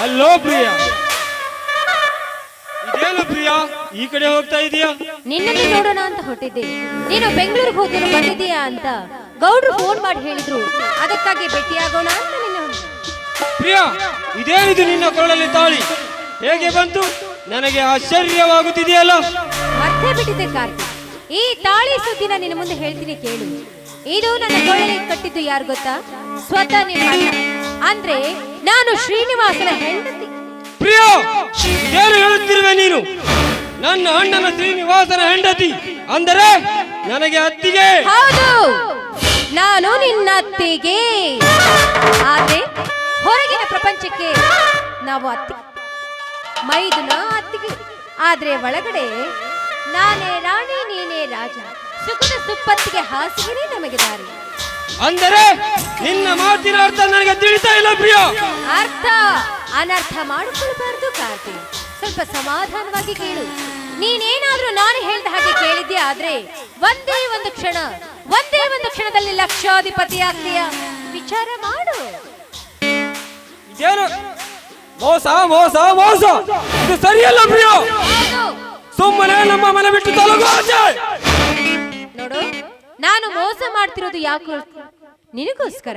Hello ಪ್ರಿಯ ಇದೇನು ಪ್ರಿಯಾ? ಈ ಕಡೆ ಹೋಗ್ತಾ ಇದೀಯಾ? ನಿನ್ನನ್ನೇ ನೋಡೋಣ ಅಂತ ಹೊಟ್ಟಿದ್ದೆ ನೀನು ಬೆಂಗಳೂರಿಗೆ ಹೋಗಿ ಬಂದಿದೀಯಾ ಅಂತ ಗೌಡ್ರು ಫೋನ್ ಮಾಡಿ ಹೇಳಿದ್ರು. ಅದಕ್ಕಾಗಿ ಭೇಟಿಯಾಗೋಣ ಅಂತ ನಿನ್ನ ಪ್ರಿಯ ಇದೇನಿದು ನಿನ್ನ ಕೊರಳಲ್ಲಿ ತಾಳಿ. ಹೇಗೆ ಬಂತು? ನನಗೆ ಆಶ್ಚರ್ಯವಾಗುತ್ತಿದೆಯಲ್ಲ. ಮತ್ತೆ ಬಿಟ್ಟಿದೆ ಕಾರ್ತಿಕ್. ಈ ತಾಳಿ ಸುದ್ದಿನ ನಿನ್ನ ಮುಂದೆ ಹೇಳ್ತೀನಿ ಕೇಳು. ಇದು ನನ್ನ ಕೊರಳಿಗೆ ಕಟ್ಟಿದ್ದು ಯಾರು ಗೊತ್ತಾ? ಸ್ವತಃ ನಿಮ್ಮ ಅಣ್ಣ. ಅಂದ್ರೆ ನಾನು ಶ್ರೀನಿವಾಸನ ಹೆಂಡತಿ. ಪ್ರಿಯ ಏನು ಹೇಳುತ್ತಿರುವೆ ನೀನು? ನನ್ನ ಅಣ್ಣನ ಶ್ರೀನಿವಾಸನ ಹೆಂಡತಿ. ಅಂದರೆ ನನಗೆ ಅತ್ತಿಗೆ. ಹೌದು ನಾನು ನಿನ್ನ ಅತ್ತಿಗೆ. ಆದ್ರೆ ಹೊರಗಿನ ಪ್ರಪಂಚಕ್ಕೆ ನಾವು ಅತ್ತಿ. ಮೈದುನ ಅತ್ತಿಗೆ. ಆದ್ರೆ ಒಳಗಡೆ ನಾನೇ ರಾಣಿ ನೀನೇ ರಾಜ. ಸುಖದ ಸುಪ್ಪತ್ತಿಗೆ ಹಾಸಿಗೆನೇ ನಮಗೆ ದಾರಿ. ಅಂದರೆ ನಿನ್ನ ಮಾತಿನ ಅರ್ಥ ನನಗೆ ತಿಳಿತಾ ಇಲ್ಲ ಪ್ರಿಯ. ಅರ್ಥ? ಅನರ್ಥ ಮಾಡಿಕೊಳ್ಬಾರ್ದು ಕಾರ್ತಿ. ಸ್ವಲ್ಪ ಸಮಾಧಾನವಾಗಿ ಕೇಳು. ನೀನೇನಾದ್ರೂ ನಾನು ಹೇಳಿದ ಹಾಗೆ ಕೇಳಿದ್ಯಾ ಆದ್ರೆ ಒಂದೇ ಒಂದು ಕ್ಷಣ ಒಂದೇ ಒಂದು ಕ್ಷಣದಲ್ಲಿ ಲಕ್ಷಾಧಿಪತಿ ಆಗ್ತೀಯ? ವಿಚಾರ ಮಾಡು. ಇದೇನು? ಮೋಸ ಮೋಸ ಮೋಸ. ಇದು ಸರಿಯಲ್ಲ ಪ್ರಿಯ. ಸುಮ್ಮನೆ ನಮ್ಮ ಮನೆ ಬಿಟ್ಟು ತಲುಗು ನೋಡು ನಾನು ಮೋಸ ಮಾಡ್ತಿರೋದು ಯಾಕೆ ನಿನಗೋಸ್ಕರ.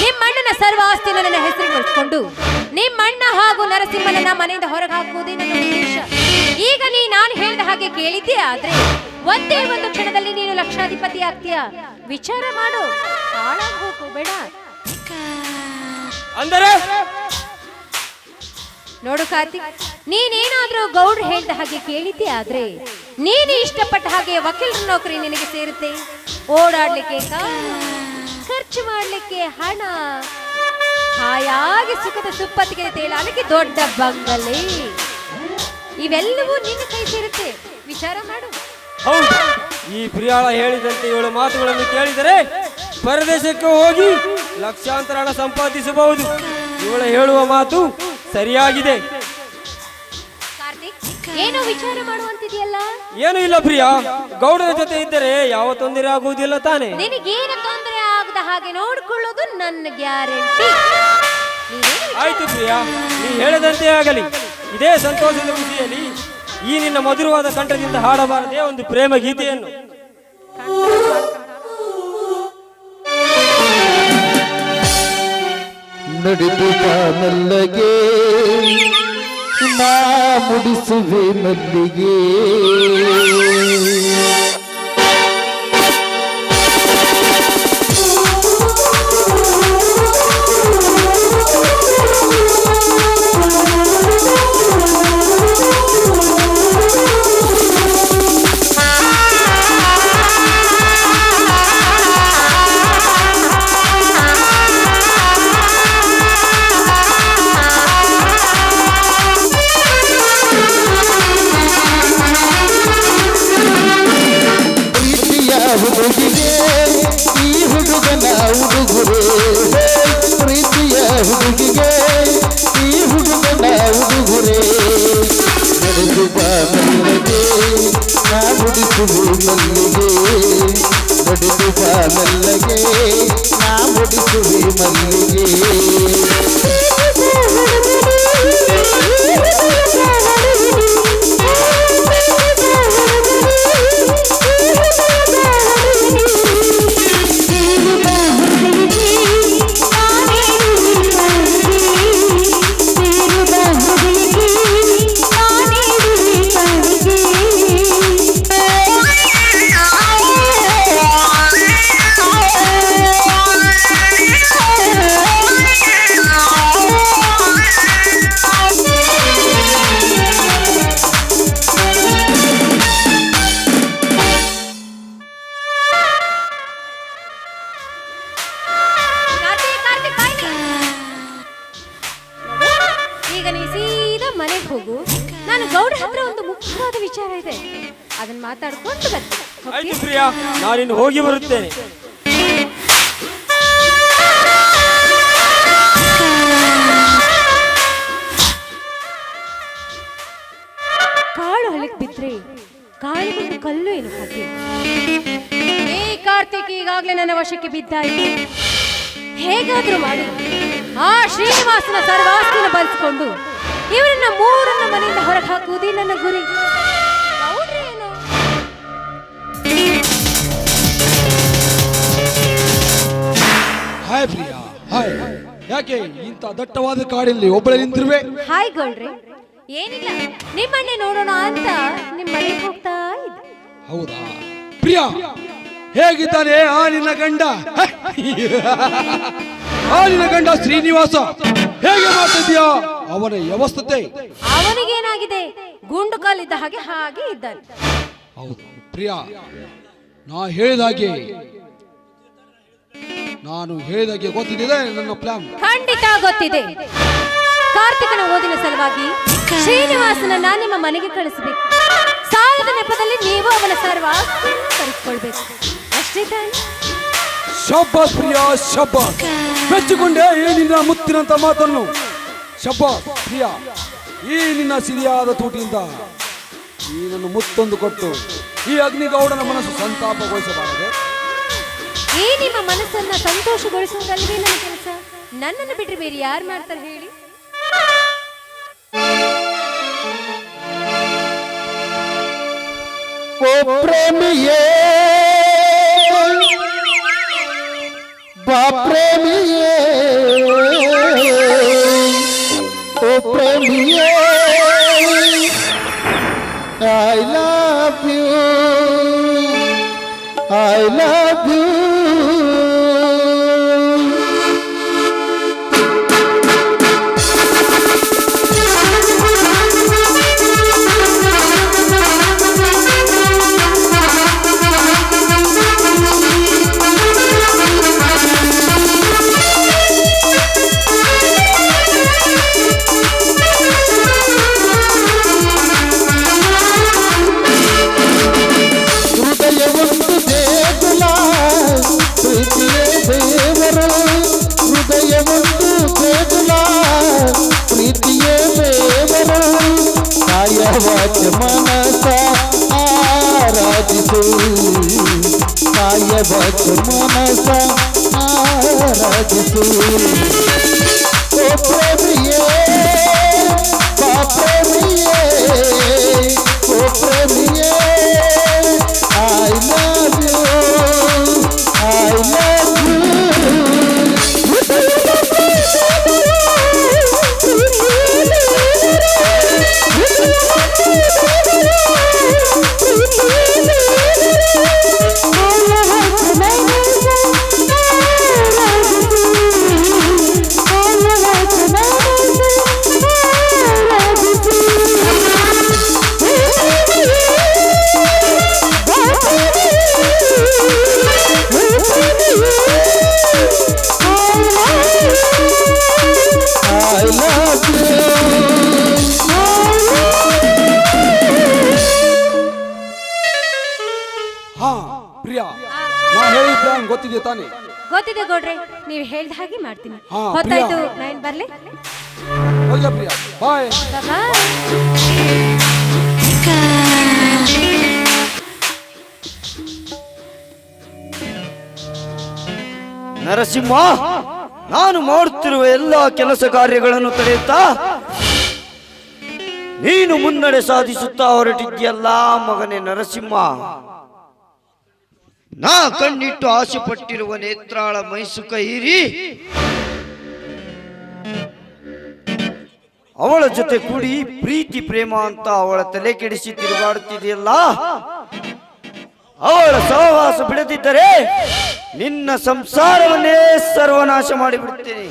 ನಿಮ್ಮಣ್ಣನ ಸರ್ವ ಆಸ್ತಿಯನ್ನು ನನ್ನ ಹೆಸರಿಗೆ ಉಳಿಸ್ಕೊಂಡು ನಿಮ್ಮಣ್ಣ ಹಾಗೂ ನರಸಿಂಹನನ್ನ ಮನೆಯಿಂದ ಹೊರಗೆ ಹಾಕುವುದೇ ನನ್ನ ಉದ್ದೇಶ. ಈಗ ನೀ ನಾನು ಹೇಳಿದ ಹಾಗೆ ಕೇಳಿದ್ದೆ ಆದ್ರೆ, ಒಂದೇ ಒಂದು ಕ್ಷಣದಲ್ಲಿ ನೀನು ಲಕ್ಷಾಧಿಪತಿ ಆಗ್ತೀಯ? ವಿಚಾರ ಮಾಡು. ಹಾಳಾಗಿ ಹೋಗು, ಬೇಡ. ಅಂದರೆ? ನೋಡು ಕಾರ್ತಿಕ್, ನೀನೇನಾದ್ರೂ ಗೌಡ್ರು ಹೇಳಿದ ಹಾಗೆ ಕೇಳಿದ್ದೆ ಆದ್ರೆ ನೀನು ಇಷ್ಟಪಟ್ಟ ಹಾಗೆ ವಕೀಲರ ನೌಕರಿ ನಿನಗೆ ಸೇರುತ್ತೆ? ಓಡಾಡ್ಲಿಕ್ಕೆ ಖರ್ಚು ಮಾಡ್ಲಿಕ್ಕೆ ಹಣ. ಹಾಯಾಗಿ ಸುಖದ ಸುಪ್ಪತ್ತಿಗೆ ತೇಲಾಲಿಕ್ಕೆ ದೊಡ್ಡ ಬಂಗಲೆ. ಇವೆಲ್ಲವೂ ನಿನ್ನ ಕೈ ಸೇರುತ್ತೆ. ವಿಚಾರ ಮಾಡು. ಈ ಪ್ರಿಯಾಳ ಹೇಳಿದಂತೆ ಇವಳ ಮಾತುಗಳನ್ನು ಕೇಳಿದರೆ ಪರದೇಶಕ್ಕೆ ಹೋಗಿ ಲಕ್ಷಾಂತರ ಹಣ ಸಂಪಾದಿಸಬಹುದು. ಇವಳ ಹೇಳುವ ಮಾತು ಸರಿಯಾಗಿದೆ. ಏನೋ ವಿಚಾರ ಮಾಡುವಂತಿದೆಯಲ್ಲ? ಏನು ಇಲ್ಲ ಪ್ರಿಯಾ. ಗೌಡರ ಜೊತೆ ಇದ್ದರೆ ಯಾವ ತೊಂದರೆ ಆಗುವುದಿಲ್ಲ ತಾನೆ. ನಿನಗೇನು ತೊಂದರೆ ಆಗದ ಹಾಗೆ ನೋಡಿಕೊಳ್ಳೋದು ನನ್ನ ಗ್ಯಾರಂಟಿ. ಆಯ್ತು ಪ್ರಿಯಾ ನೀ ಹೇಳದಂತೆ ಆಗಲಿ. ಇದೇ ಸಂತೋಷದ ಖುಷಿಯಲ್ಲಿ ಈ ನಿನ್ನ ಮಧುರವಾದ ಕಂಠದಿಂದ ಹಾಡಬಾರದೆ ಒಂದು ಪ್ರೇಮ ಗೀತೆಯನ್ನು. ನಡೆದು ಮೆಲ್ಲಗೆ ನಾ ಮುಡಿಸುವೆ ಮಲ್ಲಿಗೆ. ನಡೆದು ಬಾ ಮೆಲ್ಲಗೆ ನಾ ಮುಡಿಸುವೆ ಮಲ್ಲಿಗೆ ಬಡಿದು ಬಾ ಮೆಲ್ಲಗೆ ನಾ ಮುಡಿಸುವೆ ಮಲ್ಲಿಗೆ. ಅದನ್ನ ಮಾತಾಡ್ಕೊಂಡು ಬರ್ತೀನಿ. ಆಯ್ತು ನಾನು ನಾನಿನ್ನು ಹೋಗಿ ಬರುತ್ತೇನೆ. ಕಾಳು ಹೊಲಕ್ ಬಿದ್ರೆ ಕಾಳು ಬಂದು ಕಲ್ಲು ಏನು ಹಾಕಿ ಏ ಕಾರ್ತಿಕ್ ಈಗಾಗ್ಲೇ ನನ್ನ ವಶಕ್ಕೆ ಬಿದ್ದಾಯಿತು ಹೇಗಾದ್ರೂ ಮಾಡಿ ಆ ಶ್ರೀನಿವಾಸನ ಸರ್ವಾಸ್ತಿನ ಬರೆಸಿಕೊಂಡು ಇವರನ್ನ ಮೂರನ್ನ ಮನೆಯಿಂದ ಹೊರಗೆ ಹಾಕುವುದೇ ನನ್ನ ಗುರಿ. ಹಾಯ್ ಪ್ರಿಯಾ. ಹಾಯ್. ಯಾಕೆ ಇಂಥ ದಟ್ಟವಾದ ಕಾಡಿನಲ್ಲಿ ಒಬ್ಬಳೆ ನಿಂತಿರುವೆ? ಹಾಯ್ ಗೌಡ್ರಿ. ಏನಿಲ್ಲ. ನಿಮ್ಮನ್ನೇ ನೋಡೋಣ ಅಂತ ನಿಮ್ಮ ಮನೆಗೆ ಹೋಗ್ತಾ ಇದ್ದೆ. ಹೌದಾ? ಪ್ರಿಯಾ ಹೇಗಿದ್ದಾನೆ ಆ ನಿನ್ನ ಗಂಡ? ಆ ನಿನ್ನ ಗಂಡ ಶ್ರೀನಿವಾಸ. ಹೇಗೆ ಮಾಡ್ತಿದ್ಯಾ ಅವನ ವ್ಯವಸ್ಥತೆ. ಅವನಿಗೇನಾಗಿದೆ? ಗುಂಡು ಕಾಲಿದ್ದ ಹಾಗೆ ಹಾಗೆ ಇದ್ದಾನೆ. ಹೌದು. ಪ್ರಿಯಾ ನಾ ಹೇಳಿದಾಗೆ ನಾನು ಹೇಳಿದಾಗೆ ಗೊತ್ತಿದೆ ನನ್ನ ಪ್ಲಾನ್ ಖಂಡಿತ ಗೊತ್ತಿದೆ. ಕಾರ್ತಿಕನ ಓದಿನ ಸಲುವಾಗಿ ಶ್ರೀನಿವಾಸನನ್ನ ನಿಮ್ಮ ಮನೆಗೆ ಕಳಿಸಬೇಕು. ಸಾಲದ ನೆಪದಲ್ಲಿ ನೀವು ಅವನ ಸರ್ವ ಕರೆಸ್ಕೊಳ್ಬೇಕು. ಅಷ್ಟೇ ತಾನೆ? ಶಬ್ಬ ಪ್ರಿಯ ಶಬ್ಬ. ಮೆಚ್ಚಿಕೊಂಡೆ ಈ ನಿನ್ನ ಮುತ್ತಿನಂತ ಮಾತನ್ನು. ಶಬ್ಬ ಪ್ರಿಯ ಈ ನಿನ್ನ ಸಿರಿಯಾದ ತೂಟಿಯಿಂದ ಈ ನನ್ನ ಮುತ್ತೊಂದು ಕೊಟ್ಟು ಈ ಅಗ್ನಿಗೌಡನ ಮನಸ್ಸು ಸಂತಾಪಗೊಳಿಸಬಾರದೆ. ಈ ನಿಮ್ಮ ಮನಸ್ಸನ್ನ ಸಂತೋಷಗೊಳಿಸುವುದಲ್ಲವೇ ನನ್ನ ಕೆಲಸ? ನನ್ನನ್ನು ಬಿಟ್ಟರೆ ಬೇರೆ ಯಾರು ಮಾಡ್ತಾರೆ ಹೇಳಿ? ಪ್ರೇಮಿಯೇ ಬಾ ಪ್ರೇಮಿಯೇ ಓ ಪ್ರೇಮಿಯೇ I love you I love you मन सा आरजती ಗೊತ್ತಿದೆ ತಾನೆ ಗೊತ್ತಿದೆ ಗೌಡ್ರೆ ನೀವು ಹೇಳಿದ ಹಾಗೆ ಮಾಡ್ತೀನಿ. ಹಾ, ಹೊತ್ತಾಯ್ತು. ನಾನು ಬರ್ಲಿ. ಹೋಗ್ಲಾ ಪ್ರಿಯಾ. ಬಾಯ್. ಬಾಯ್ ನರಸಿಂಹ ನಾನು ಮಾಡುತ್ತಿರುವ ಎಲ್ಲ ಕೆಲಸ ಕಾರ್ಯಗಳನ್ನು ತಡೆಯುತ್ತಾ? ನೀನು ಮುನ್ನಡೆ ಸಾಧಿಸುತ್ತಾ ಹೊರಟಿದ್ಯಲ್ಲ ಮಗನೇ ನರಸಿಂಹ. ನಾ ಕಣ್ಣಿಟ್ಟು ಆಸೆ ಪಟ್ಟಿರುವ ನೇತ್ರಾಳ ಮೈಸುಕ ಹೀರಿ ಅವಳ ಜೊತೆ ಕೂಡಿ ಪ್ರೀತಿ, ಪ್ರೇಮ ಅಂತ ಅವಳ ತಲೆ ಕೆಡಿಸಿ ತಿರುಗಾಡುತ್ತಿದೆಯಲ್ಲ? ಅವಳ ಸಹವಾಸ ಬಿಡದಿದ್ದರೆ ನಿನ್ನ ಸಂಸಾರವನ್ನೇ ಸರ್ವನಾಶ ಮಾಡಿಬಿಡುತ್ತೇನೆ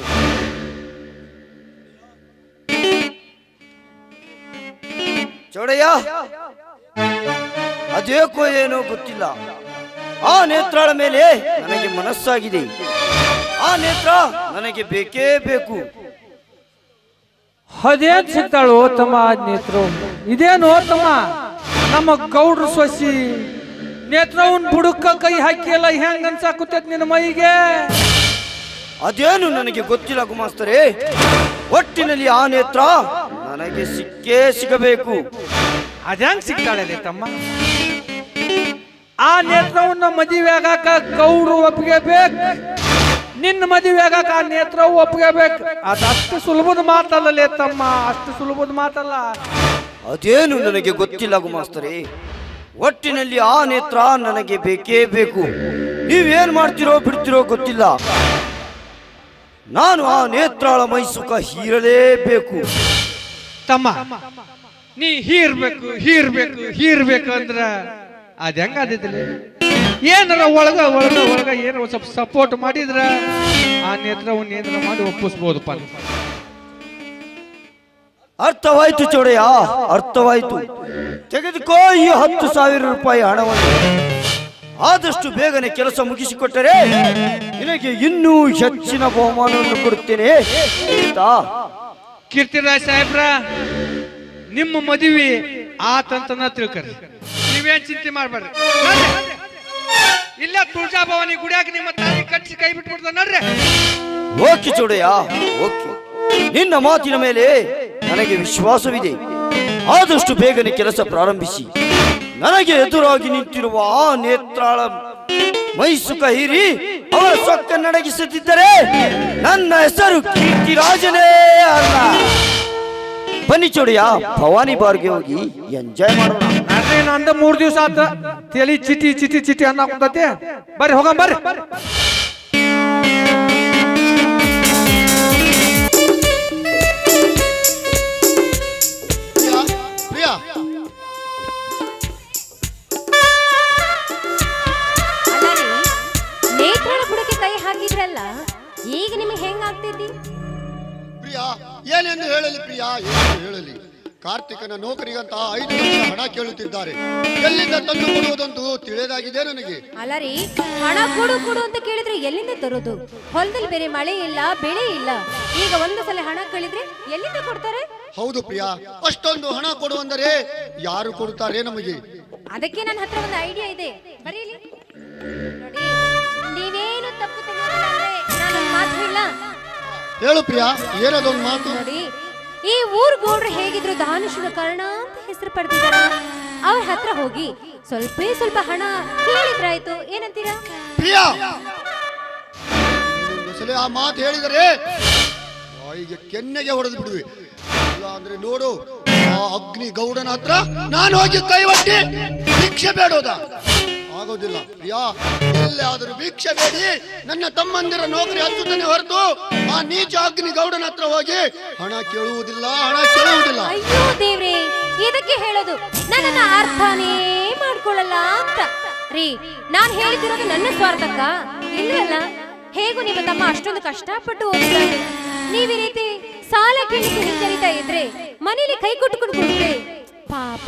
ಚೌಡಯ್ಯ ಅದೇಕೋ ಏನೋ ಗೊತ್ತಿಲ್ಲ. ಆ ನೇತ್ರಾಳ ಮೇಲೆ ನನಗೆ ಮನಸ್ಸಾಗಿದೆ. ಆ ನೇತ್ರ ನನಗೆ ಬೇಕೇ ಬೇಕು. ಅದೇನ್ ಸಿಗ್ತಾಳು ತಮ್ಮ ನೇತ್ರ? ಇದೇನು ತಮ್ಮ ನಮ್ಮ ಗೌಡ್ರ ಸೊಸಿ ನೇತ್ರವನ್ ಬುಡಕ್ಕ ಕೈ ಹಾಕಿಯಲ್ಲ ಹೆಂಗ್ ಅನ್ಸಾಕುತ್ತೈತ್ ನಿನ್ನ ಮೈಗೆ? ಅದೇನು ನನಗೆ ಗೊತ್ತಿಲ್ಲ ಗುಮಾಸ್ತರೇ. ಒಟ್ಟಿನಲ್ಲಿ ಆ ನೇತ್ರ ನನಗೆ ಸಿಕ್ಕೇ ಸಿಗಬೇಕು. ಅದ್ಯಾಂಗ್ ಸಿಗ್ತಾಳೆ ತಮ್ಮ? ಆ ನೇತ್ರವನ್ನ ಮದುವೆ ಆಗಾಕ ಕೌರು ಒಪ್ಪಿಗೆ ಬೇಕು ನಿನ್ನ ಮದುವೆ ಆಗಾಕ ಆ ನೇತ್ರವು ಒಪ್ಪಿಗೆ ಅದು ಅದಷ್ಟು ಸುಲಭದ ಮಾತಲ್ಲ ತಮ್ಮ ಅಷ್ಟು ಸುಲಭದ ಮಾತಲ್ಲ. ಅದೇನು ನನಗೆ ಗೊತ್ತಿಲ್ಲ ಗುಮಾಸ್ತರಿ. ಒಟ್ಟಿನಲ್ಲಿ ಆ ನೇತ್ರ ನನಗೆ ಬೇಕೇ ಬೇಕು. ನೀವೇನ್ ಮಾಡ್ತಿರೋ ಬಿಡ್ತಿರೋ ಗೊತ್ತಿಲ್ಲ. ನಾನು ಆ ನೇತ್ರಾಳ ಮೈಸುಖ ಹೀರಲೇಬೇಕು. ತಮ್ಮ ನೀ ಹೀರ್ಬೇಕು ಹೀರ್ಬೇಕು ಹೀರ್ಬೇಕು ಅಂದ್ರ ಅದ ಹೆಂಗಾದಿದ್ದಿಲ್ಲ ಏನಾರ ಒಳಗ ಒಳಗ ಒಳಗ ಏನಾರ ಸ್ವಲ್ಪ ಸಪೋರ್ಟ್ ಮಾಡಿದ್ರ ಆ ನೇತ್ರವನ್ನು ಏನಾರ ಮಾಡಿ ಒಪ್ಪಿಸ್ಬೋದಪ್ಪ. ಅರ್ಥವಾಯಿತು ಚೌಡಯ್ಯ ಅರ್ಥವಾಯ್ತು. ತೆಗೆದುಕೋ ಈ ಹತ್ತು ಸಾವಿರ ರೂಪಾಯಿ ಹಣವನ್ನು. ಆದಷ್ಟು ಬೇಗನೆ ಕೆಲಸ ಮುಗಿಸಿಕೊಟ್ಟರೆ ನಿನಗೆ ಇನ್ನೂ ಹೆಚ್ಚಿನ ಬಹುಮಾನವನ್ನು ಕೊಡುತ್ತೇನೆ? ಕೀರ್ತಿರಾಜ್ ಸಾಹೇಬ್ರ ನಿಮ್ಮ ಮದುವೆ ಆತಂತನ ತಿಳ್ಕರಿ. ನೀವೇನ್ ಚಿಂತೆ ಮಾಡ್ಬಾರ್ದು ಇಲ್ಲ ತುಳಜಾ ಭವಾನಿ ಗುಡಿಯಾಗ ನಿಮ್ಮ ತಾಯಿ ಕಟ್ಟಿ ಕೈ ಬಿಟ್ಬಿಡ್ತಾರ ನೋಡ್ರಿ. Okay Chodayya, okay. ನಿನ್ನ ಮಾತಿನ ಮೇಲೆ ನನಗೆ ವಿಶ್ವಾಸವಿದೆ. ಆದಷ್ಟು ಬೇಗನೆ ಕೆಲಸ ಪ್ರಾರಂಭಿಸಿ. ನನಗೆ ಎದುರಾಗಿ ನಿಂತಿರುವ ಆ ನೇತ್ರಾಳ ಮೈಸುಕ ಹೀರಿ ಅವರ ಸೊಕ್ಕ ನಡಗಿಸುತ್ತಿದ್ದರೆ ನನ್ನ ಹೆಸರು ಕೀರ್ತಿರಾಜನೇ ಅಲ್ಲ. ಬನ್ನಿ ಚೋಡಿಯ, ಭವಾನಿ ಬಾರ್ಗೆ ಹೋಗಿ ಎಂಜಾಯ್ ಮಾಡೋಣ. ನಂದ ಮೂರ್ ದಿವಸ ಆತ. ತಲಿ ಚಿಟಿ ಚಿಟಿ ಚಿಟಿ ಅನ್ನಕುಂತತಿ ಬರ್ರಿ ಹೋಗಂ ಬರ್ರಿ. ಏನೆಂದು ಹೇಳಲಿ ಪ್ರಿಯ ಏನು ಹೇಳಲಿ? ಕಾರ್ತಿಕನ ನೌಕರಿಗಂತ ಐದು ಲಕ್ಷ ಹಣ ಕೇಳುತ್ತಿದ್ದಾರೆ. ಎಲ್ಲಿಂದ ತಂದು ಕೊಡುವುದಂತೂ ತಿಳಿದಾಗಿದೆ ನನಗೆ. ಅಲ್ಲ ರೀ ಹಣ ಕೊಡು ಕೊಡು ಅಂತ ಕೇಳಿದ್ರೆ ಎಲ್ಲಿಂದ ತರೋದು? ಹೊಲದಲ್ಲಿ ಬೇರೆ ಮಳೆ ಇಲ್ಲ ಬೆಳೆ ಇಲ್ಲ. ಈಗ ಒಂದು ಸಲ ಹಣ ಕೇಳಿದ್ರೆ ಎಲ್ಲಿಂದ ಕೊಡ್ತಾರೆ? ಹೌದು ಪ್ರಿಯಾ ಅಷ್ಟೊಂದು ಹಣ ಕೊಡುವಂದರೆ ಯಾರು ಕೊಡುತ್ತಾರೆ ನಮಗೆ? ಅದಕ್ಕೆ ನನ್ನ ಹತ್ರ ಒಂದು ಐಡಿಯಾ ಇದೆ. ಬರೀಲಿ. ನೋಡಿ ನೀವೇನು ತಪ್ಪು ತಿಳಿಯೋದಿಲ್ಲ ನಾನು ಮಾತು ಹೇಳ ಹೇಳು ಪ್ರಿಯಾ ಏನದೊಂದು ಮಾತು? ನೋಡಿ ಈ ಊರ್ ಗೌಡ್ರು ಹೇಗಿದ್ರು ದಾನುಷುನ ಕರ್ಣ ಅಂತ ಹೆಸರು ಪಡೆದಿದ್ದಾರೆ. ಅವ್ರ ಹತ್ರ ಹೋಗಿ ಸ್ವಲ್ಪ ಸ್ವಲ್ಪ ಹಣ ಕೇಳಿದ್ರಾಯ್ತು. ಏನಂತೀರಾ? ಪ್ರಿಯಾ! ಸಲ ಆ ಮಾತು ಹೇಳಿದರೆ ಈಗ ಕೆನ್ನೆಗೆ ಹೊಡೆದು ಬಿಡುವೆ. ಇಲ್ಲ ಅಂದ್ರೆ ನೋಡು ಆ ಅಗ್ನಿ ಗೌಡನ ಹತ್ರ ನಾನು ಹೋಗಿ ಕೈ ಒಟ್ಟಿ ಭಿಕ್ಷೆ ಬೇಡೋದ? ಆಗೋದಿಲ್ಲ. ಯಾ ಎಲ್ಲಾದರೂ ಭಿಕ್ಷೆ ಬೇಡಿ. ನನ್ನ ತಮ್ಮಂದಿರ ನೌಕರಿ ಹಚ್ಚುತ್ತಾನೆ ಹೊರತು ಆ ನೀಚ ಅಗ್ನಿ ಗೌಡನ ಹತ್ರ ಹೋಗಿ ಹಣ ಕೇಳುವುದಿಲ್ಲ ಹಣ ಕೇಳುವುದಿಲ್ಲ. ಅಯ್ಯೋ ದೇವ್ರೆ, ಇದಕ್ಕೆ ಹೇಳೋದು, ನನ್ನನ್ನ ಅರ್ಥನೇ ಮಾಡ್ಕೊಳ್ಳಲ್ಲ ಅಂತ. ರೀ, ನಾನ್ ಹೇಳ್ತಿರೋದು ನನ್ನ ಸ್ವಾರ್ಥಕ್ಕ? ಇಲ್ಲವಲ್ಲ ಹೇಗೂ ನಿಮ್ಮ ತಮ್ಮ ಅಷ್ಟೊಂದು ಕಷ್ಟಪಟ್ಟು ಓದಿದ್ದಾರೆ ನೀವ್ ಈ ರೀತಿ ಸಾಲ ಕೇಳಿ ಹಿಂಜರಿತಾ ಇದ್ರೆ ಮನೇಲಿ ಕೈ ಕೊಟ್ಟುಕೊಂಡು ಕುಡಿದ್ರೆ ಪಾಪ,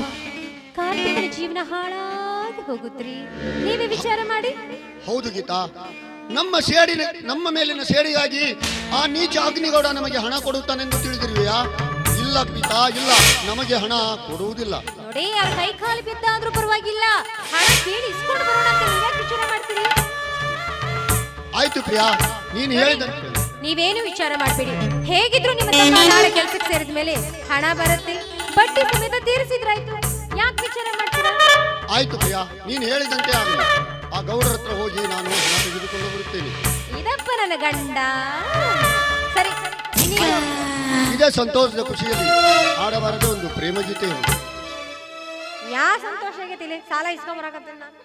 ಕಾರ್ತಿಕನ ಜೀವನ ಹಾಳಾಗಿ ಹೋಗುತ್ರಿ? ನೀವೇ ವಿಚಾರ ಮಾಡಿ. ಹೌದು ಗೀತಾ. ನಮ್ಮ ಸೇಡಿನ ನಮ್ಮ ಮೇಲಿನ ಸೇಡಿಗಾಗಿ ಆ ನೀಚ ಅಗ್ನಿಗೌಡ ನಮಗೆ ಹಣ ಕೊಡುತ್ತಾನೆಂದು ತಿಳಿದಿರುವೆಯಾ? ಇಲ್ಲ ಪಿತಾ ಇಲ್ಲ. ನಮಗೆ ಹಣ ಕೊಡುವುದಿಲ್ಲ. ನೋಡಿ ಆ ಕೈ ಕಾಲು ಬಿದ್ದಾದ್ರೂ ಪರವಾಗಿಲ್ಲ. ಹಣ ಕೇಳಿ ಇಸ್ಕೊಂಡು ಬರೋಣ ಅಂತ ನೀವ್ಯಾಕ್ ವಿಚಾರ ಮಾಡ್ತೀರಿ? ಆಯ್ತು ಪ್ರಿಯಾ ನೀನು ಹೇಳಿದ ನೀವೇನು ವಿಚಾರ ಮಾಡ್ಬೇಡಿ. ಹೇಗಿದ್ರು ನಿಮ್ಮ ತಮ್ಮ ನಾಳೆ ಕೆಲಸಕ್ಕೆ ಸೇರಿದ ಮೇಲೆ ಹಣ ಬರುತ್ತೆ. ಬಡ್ಡಿ ಸಮೇತ ತೀರಿಸಿದ್ರಾಯ್ತು. ಆಯ್ತು ಪ್ರಿಯ ನೀನು ಹೇಳಿದಂತೆ ಆಗಲಿ. ಆ ಗೌಡರ ಹತ್ರ ಹೋಗಿ ನಾನು ಹಣ ತೆಗೆದುಕೊಂಡು ಬರುತ್ತೇನೆ. ಇದಪ್ಪ ನನ್ನ ಗಂಡ. ಸರಿ ನೀನು ಇದೇ ಸಂತೋಷದ ಖುಷಿಯಲ್ಲಿ ಆಡಬಾರದೆ ಒಂದು ಪ್ರೇಮ ಗೀತೆ. ಯಾ ಸಂತೋಷ ಆಗೈತಿ ಸಾಲ ಇಸ್ಕೊಂಬರಾಕತ್ತೀನಿ ನಾನು.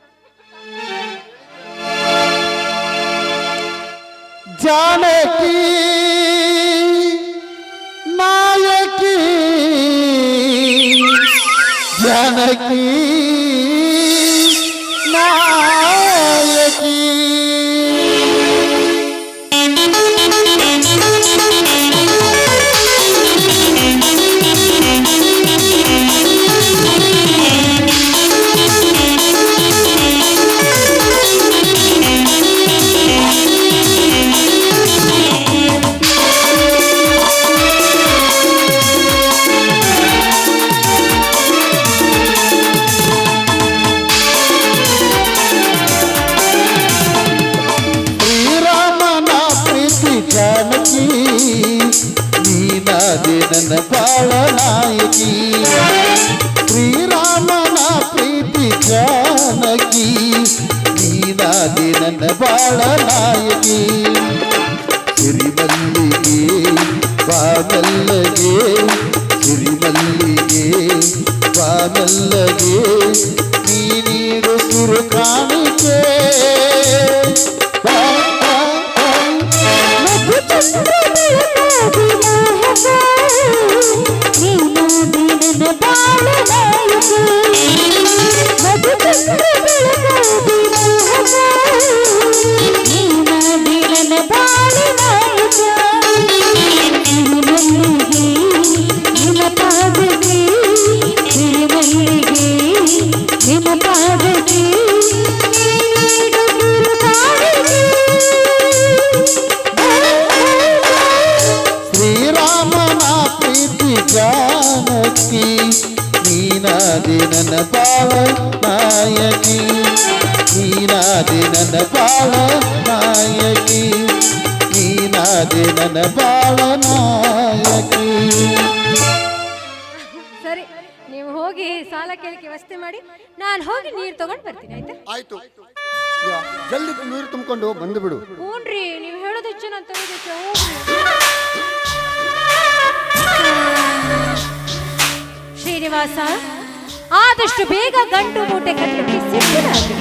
ಜಾನಕಿ ನಾಯಕಿ ಜಾನಕಿ. ನನ್ನ ಬಾಳ ನಾಯಕಿ ಸಿರಿಮಲ್ಲಿಗೆ ಬಾನಲ್ಲಗೆ ಸಿರಿಮಲ್ಲಿಗೆ ಬಾನಲ್ಲಗೆ ನನ್ನ ಭಾವನಾಯಕಿ. ನಾಯಕಿ ಸರಿ ನೀವು ಹೋಗಿ ಸಾಲ ಕೇಳಿಕೆ ವ್ಯವಸ್ಥೆ ಮಾಡಿ. ನಾನು ಹೋಗಿ ನೀರು ತಗೊಂಡು ಬರ್ತೀನಿ ಆಯ್ತಾ? ಆಯ್ತು. ಜಲ್ದಿ ನೀರು ತುಂಬಿಕೊಂಡು ಬಂದು ಬಿಡು. ಹ್ಞೂನ್ರಿ ನೀವು ಹೇಳೋದು ಹೆಚ್ಚು ನಾನು ತಗೋದಕ್ಕೆ. ಶ್ರೀನಿವಾಸ ಆದಷ್ಟು ಬೇಗ ಗಂಟು ಮೂಟೆ ಕಟ್ಟಲಿಕ್ಕೆ ಸಿದ್ಧರಾಗಿ